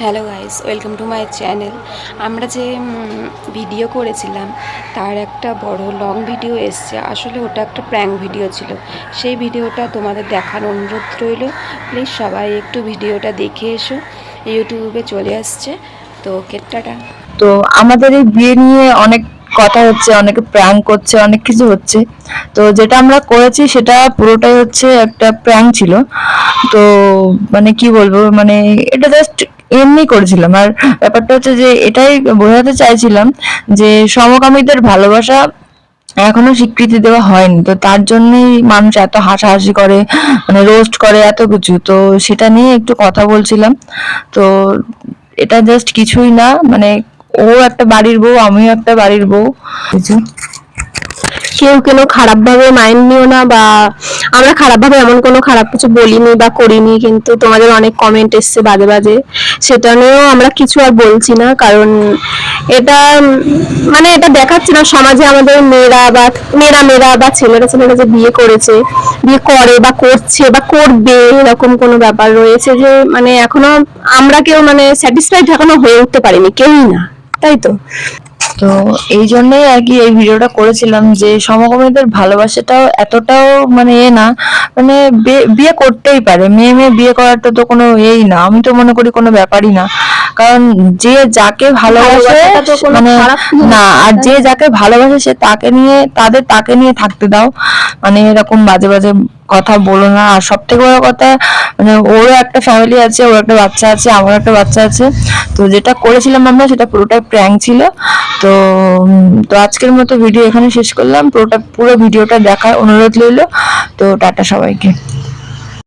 Hello guys welcome to my channel আমরা যে video করেছিলাম, তার একটা বড় লং ভিডিও এসছে। আসলে ওটা একটা প্র্যাঙ্ক ভিডিও ছিল। সেই ভিডিওটা তোমাদের দেখার অনুরোধ রইল। প্লিজ সবাই একটু ভিডিওটা দেখে এসো। ইউটিউবে চলে আসছে। তো কেটটাটা তো আমাদের এই বিয়ে নিয়ে অনেক কথা হচ্ছে, অনেকে প্র্যাঙ্ক করছে, অনেক কিছু হচ্ছে। তো যেটা আমরা করেছি সেটা পুরোটাই হচ্ছে একটা প্র্যাঙ্ক ছিল। তো মানে কি বলব মানে এটা জাস্ট এমনি করেছিলাম। আর ব্যাপারটা হচ্ছে যে এটাই বোঝাতে চাইছিলাম যে সমকামীদের ভালোবাসা এখনও স্বীকৃতি দেওয়া হয়নি। তো তার জন্যই মানুষ এত হাসাহাসি করে মানে রোস্ট করে এত কিছু। তো সেটা নিয়ে একটু কথা বলছিলাম। তো এটা জাস্ট কিছুই না মানে ও একটা বাড়ির বউ, আমিও একটা বাড়ির বউ। কেউ কেন খারাপ ভাবে মাইন্ড নিও না বা আমরা খারাপ ভাবে এমন কোনো খারাপ কিছু বলিনি বা করিনি, কিন্তু তোমাদের অনেক কমেন্ট এসছে বাজে বাজে। সেটা নিয়েও আমরা কিছু আর বলছি না, কারণ এটা মানে এটা দেখাচ্ছে না সমাজে আমাদের মেয়েরা বা মেয়েরা মেয়েরা বা ছেলেরা ছেলেরা যে বিয়ে করেছে, বিয়ে করে বা করছে বা করবে, এরকম কোনো ব্যাপার রয়েছে যে মানে এখনও আমরা কেউ মানে স্যাটিসফাইড এখনও হয়ে উঠতে পারিনি, কেউই না। তাই তো তো এই জন্যই আর কি এই ভিডিওটা করেছিলাম যে সমকামীদের ভালোবাসাটাও এতটাও মানে এ না মানে বিয়ে করতেই পারে। মেয়ে মেয়ে বিয়ে করাটা তো কোনো এই না। আমি তো মনে করি কোনো ব্যাপারই না। কারণ যে যাকে ভালোবাসে মানে না আর যে যাকে ভালোবাসে সে তাকে নিয়ে তাদের তাকে নিয়ে থাকতে দাও। মানে এরকম বাজে বাজে কথা বলো না। আর সব থেকে বড় কথা মানে ওরও একটা ফ্যামিলি আছে ওর একটা বাচ্চা আছে আমার একটা বাচ্চা আছে। তো যেটা করেছিলাম আমরা সেটা পুরোটাই প্র্যাঙ্ক ছিল। তো তো আজকের মতো ভিডিও এখানে শেষ করলাম। পুরোটা পুরো ভিডিওটা দেখার অনুরোধ রইল। তো টাটা সবাইকে।